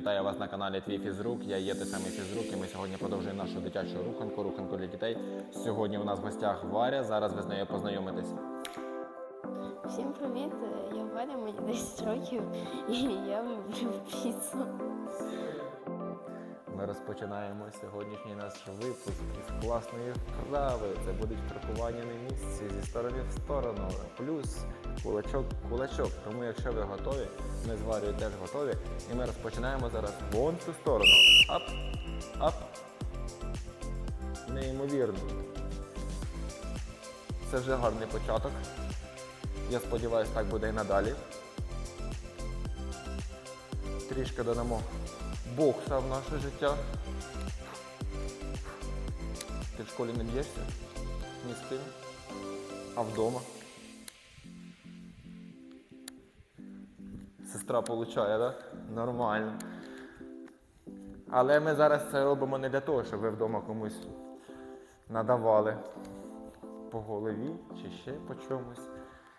вітаю вас на каналі Твій фізрук. Я є той самий фізрук, і ми сьогодні продовжуємо нашу дитячу руханку, руханку для дітей. Сьогодні у нас в гостях Варя. Зараз ви з нею познайомитесь. Всім привіт! Я Валя, мені 10 років і я люблю піцу. Ми розпочинаємо сьогоднішній наш випуск із класної вправи. Це будуть крокування на місці зі сторони в сторону, плюс кулачок, кулачок. Тому, якщо ви готові, ми з Варею теж готові. І ми розпочинаємо зараз вон цю сторону. Ап, ап. Неймовірно. Це вже гарний початок. Я сподіваюся, так буде і надалі. Трішки додамо бокса в наше життя. Ти в школі не б'єшся? Ні з ким? А вдома? Сестра получає, так? Нормально. Але ми зараз це робимо не для того, щоб ви вдома комусь надавали по голові чи ще по чомусь.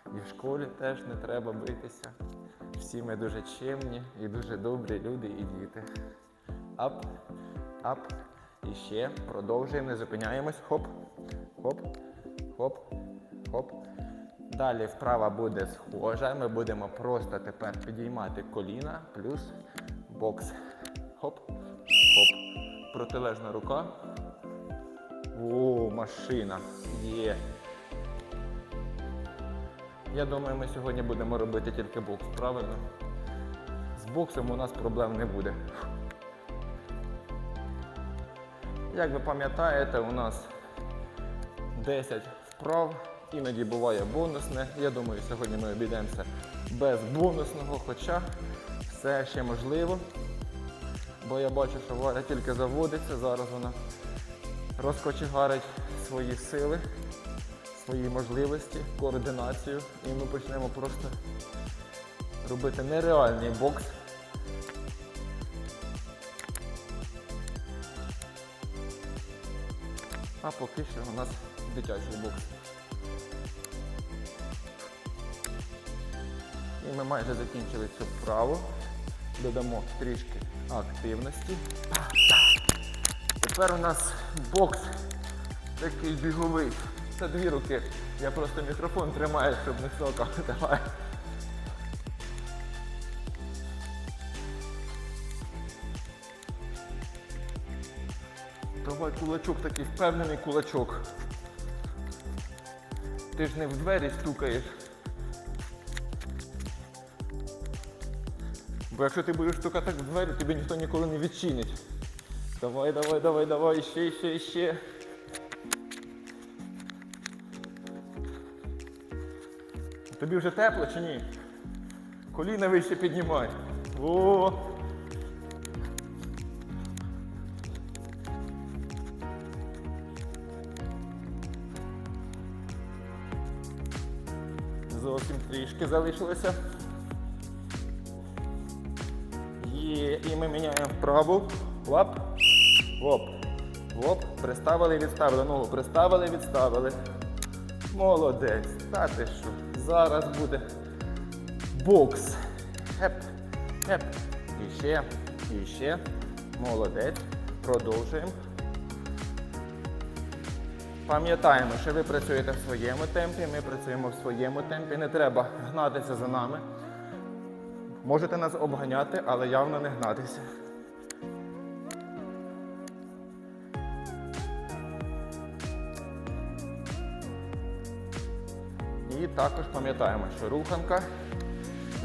І в школі теж не треба битися. Всі ми дуже чемні і дуже добрі люди і діти. Ап, ап. І ще продовжуємо, не зупиняємось. Хоп, хоп, хоп, хоп. Далі вправа буде схожа. Ми будемо просто тепер підіймати коліна плюс бокс. Хоп, хоп. Протилежна рука. О, машина. Є. Я думаю, ми сьогодні будемо робити тільки бокс, правильно? З боксом у нас проблем не буде. Як ви пам'ятаєте, у нас 10 вправ, іноді буває бонусне. Я думаю, сьогодні ми обійдемося без бонусного, хоча все ще можливо. Бо я бачу, що Варя тільки заводиться, зараз вона розкочегарить свої сили свої можливості, координацію, і ми почнемо просто робити нереальний бокс. А поки що у нас дитячий бокс. І ми майже закінчили цю вправу. Додамо трішки активності. Тепер у нас бокс такий біговий. Це дві руки. Я просто мікрофон тримаю, щоб не сокав. Давай. Давай кулачок такий, впевнений кулачок. Ти ж не в двері стукаєш. Бо якщо ти будеш стукати в двері, тобі ніхто ніколи не відчинить. Давай, давай, давай, давай, ще, ще, ще. Тобі вже тепло чи ні? Коліна вище піднімай. О! Зовсім трішки залишилося. Є, і ми міняємо вправу. Лап. Оп. Оп. Приставили, відставили. Ногу приставили, відставили. Молодець. Та ти що? Зараз буде бокс. Хеп. Хеп. І ще. І ще. Молодець. Продовжуємо. Пам'ятаємо, що ви працюєте в своєму темпі, ми працюємо в своєму темпі. Не треба гнатися за нами. Можете нас обганяти, але явно не гнатися. І також пам'ятаємо, що руханка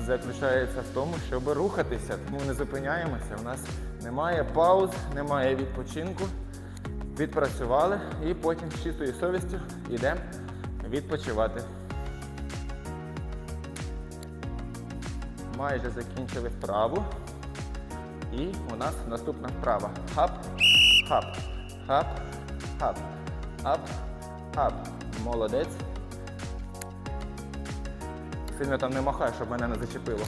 заключається в тому, щоб рухатися, тому не зупиняємося. У нас немає пауз, немає відпочинку. Відпрацювали і потім з чистою совістю йдемо відпочивати. Майже закінчили вправу. І у нас наступна вправа. Хап, хап, хап, хап, ап, ап. Молодець. Сильно там не махай, щоб мене не зачепило.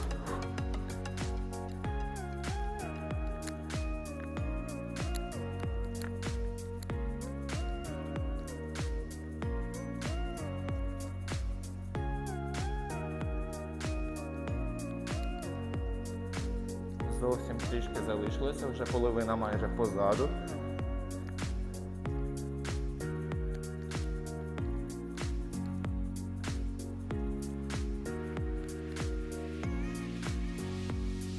Зовсім трішки залишилося, вже половина майже позаду.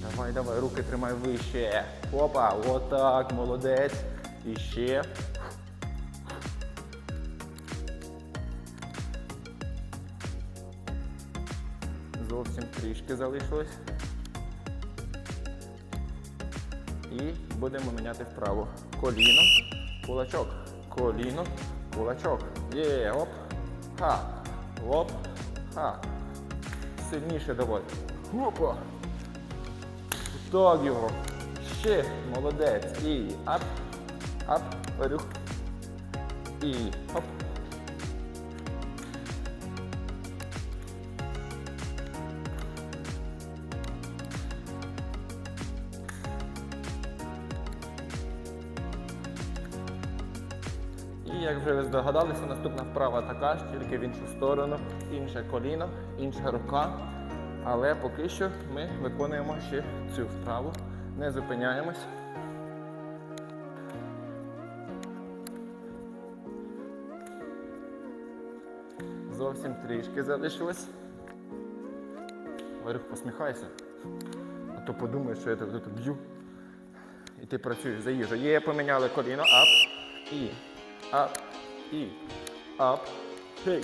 Давай, давай, руки тримай вище. Опа, отак, молодець. І ще. Зовсім трішки залишилось. І будемо міняти вправо. Коліно, кулачок, коліно, кулачок. Є, оп, ха, оп, ха. Сильніше давай. Опа. Так його. Ще молодець. І ап, ап, рух. І оп. Як вже ви здогадалися, наступна вправа така ж, тільки в іншу сторону, інше коліно, інша рука. Але поки що ми виконуємо ще цю вправу, не зупиняємось. Зовсім трішки залишилось. Варюх, посміхайся. А то подумаєш, що я тебе тут б'ю. І ти працюєш за їжу. Є, поміняли коліно. Ап. І. Ап. І. Ап. Хей.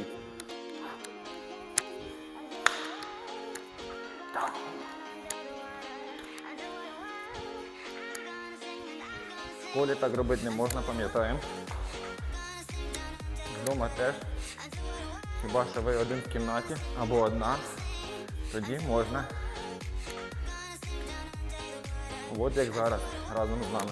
В школі так робити не можна, пам'ятаємо. Вдома теж. Хіба що ви один в кімнаті або одна, тоді можна. От як зараз, разом з нами.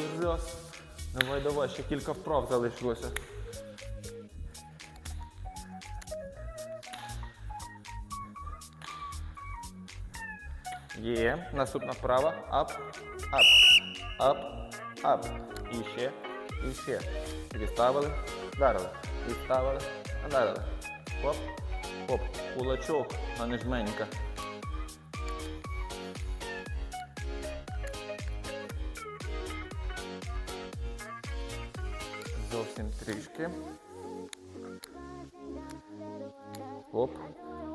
І раз. Давай, давай, ще кілька вправ залишилося. Є. Наступна вправа. Ап, ап, ап, ап. І ще, і ще. Відставили, вдарили. Відставили, вдарили. Хоп, хоп. Кулачок, а не жменька. Зовсім трішки. Оп,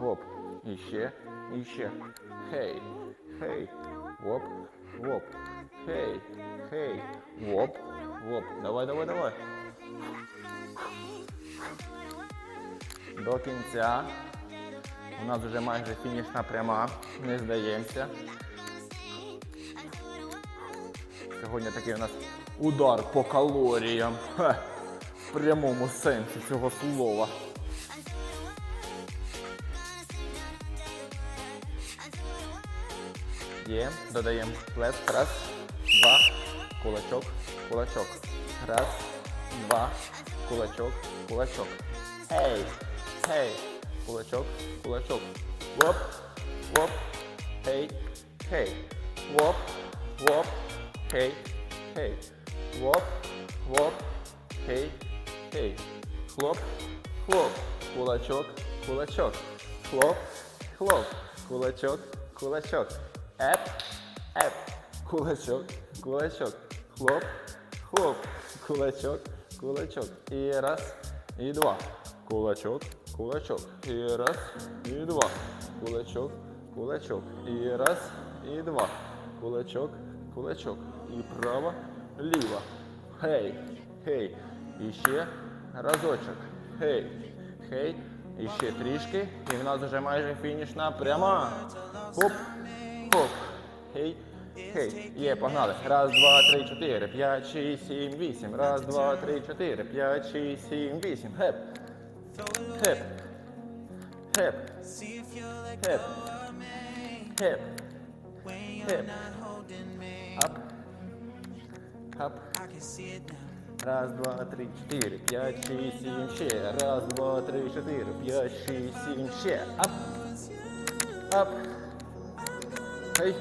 оп. І ще, і ще. Хей, хей. Оп, оп. Хей, хей. Оп, оп. Давай, давай, давай. До кінця. У нас вже майже фінішна пряма. Не здаємося. Сьогодні такий у нас удар по калоріям. В прямому сенсі цього слова. Є, додаємо. Плес. Раз, два, кулачок, кулачок. Раз, два, кулачок, кулачок. Ей, хей, кулачок, кулачок. Воп, воп, хей, хей. Воп, воп, хей, хей. Воп, воп, хей, хей. Хлоп, хлоп, кулачок, кулачок. Хлоп, хлоп, кулачок, кулачок. Еп, еп, кулачок, кулачок. Хлоп, хлоп, кулачок, кулачок. І раз, і два. Кулачок, кулачок. І раз, і два. Кулачок, кулачок. І раз, і два. Кулачок, кулачок. І право, ліво. Гей, гей. І ще разочок. Гей, гей. І ще трішки. І в нас вже майже фінішна пряма. Хоп, хоп. Гей, гей. Є, погнали. Раз, два, три, чотири, п'ять, шість, сім, вісім. Раз, два, три, чотири, п'ять, шість, сім, вісім. Геп. Геп. Геп. Геп. Геп. Геп. Ап. Ап. Раз, два, три, чотири, п'ять, шість, сім, ще. Раз, два, три, чотири, п'ять, шість, сім, ще. Ап. Ап. Хей.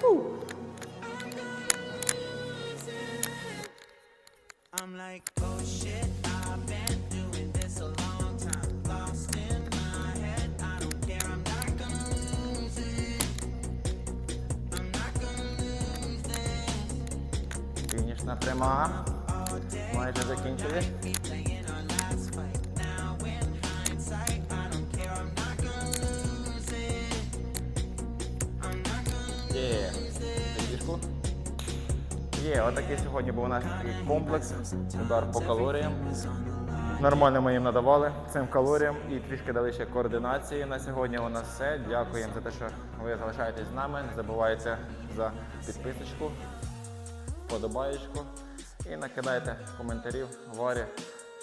Фу. It. I'm not gonna Є. Фішку. Є, отакий сьогодні був у нас комплекс. Удар по калоріям. Нормально ми їм надавали цим калоріям і трішки дали ще координації. На сьогодні у нас все. Дякуємо за те, що ви залишаєтесь з нами. Не забувайте за підписочку, подобаєчку і накидайте коментарів Варі,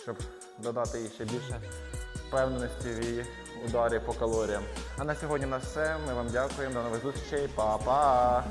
щоб додати їй ще більше впевненості в її ударі по калоріям. А на сьогодні у нас все. Ми вам дякуємо. До нових зустрічей. Па-па!